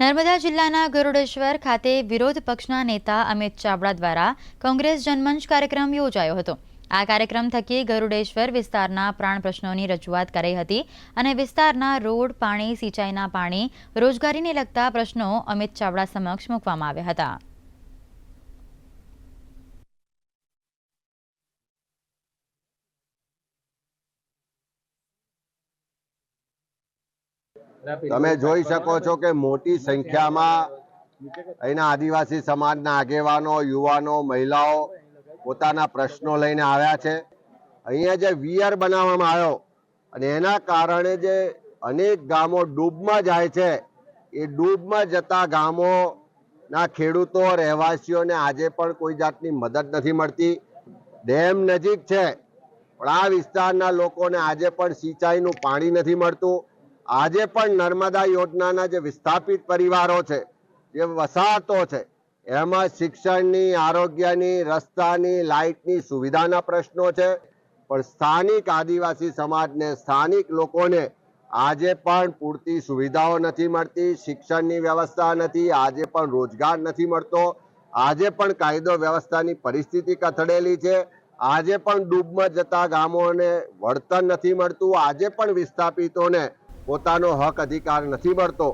નર્મદા જિલ્લાના ગરુડેશ્વર ખાતે વિરોધ પક્ષના નેતા અમિત ચાવડા દ્વારા કોંગ્રેસ જનમંચ કાર્યક્રમ યોજાયો હતો. આ કાર્યક્રમ થકી ગરુડેશ્વર વિસ્તારના પ્રાણ પ્રશ્નોની રજૂઆત કરાઈ હતી અને વિસ્તારના રોડ, પાણી, સિંચાઈના પાણી રોજગારીને લગતા પ્રશ્નો અમિત ચાવડા સમક્ષ મૂકવામાં આવ્યા હતા. તમે જોઈ શકો છો કે મોટી સંખ્યામાં અહીંના આદિવાસી સમાજના આગેવાનો યુવાનો મહિલાઓ પોતાના પ્રશ્નો લઈને આવ્યા છે. અહીંયા જે વીયર બનાવવામાં આવ્યો અને એના કારણે જે અનેક ગામો ડૂબમાં જાય છે એ ડૂબમાં જતા ગામોના ખેડૂતો રહેવાસીઓને આજે પણ કોઈ જાતની મદદ નથી મળતી. ડેમ નજીક છે પણ આ વિસ્તારના લોકોને આજે પણ સિંચાઈનું પાણી નથી મળતું. આજે પણ નર્મદા યોજનાના જે વિસ્થાપિત પરિવારો છે, જે વસાહતો છે, એમાં શિક્ષણની, આરોગ્યની, રસ્તાની, લાઇટની સુવિધાના પ્રશ્નો છે. પણ સ્થાનિક આદિવાસી સમાજને, સ્થાનિક લોકોને આજે પણ પૂરતી સુવિધાઓ નથી મળતી, શિક્ષણની વ્યવસ્થા નથી, આજે પણ રોજગાર નથી મળતો. આજે પણ કાયદો વ્યવસ્થાની પરિસ્થિતિ કથળેલી છે. આજે પણ ડૂબમાં જતા ગામોને વળતર નથી મળતું. આજે પણ વિસ્થાપિતોને પોતાનો હક અધિકાર નથી મળતો.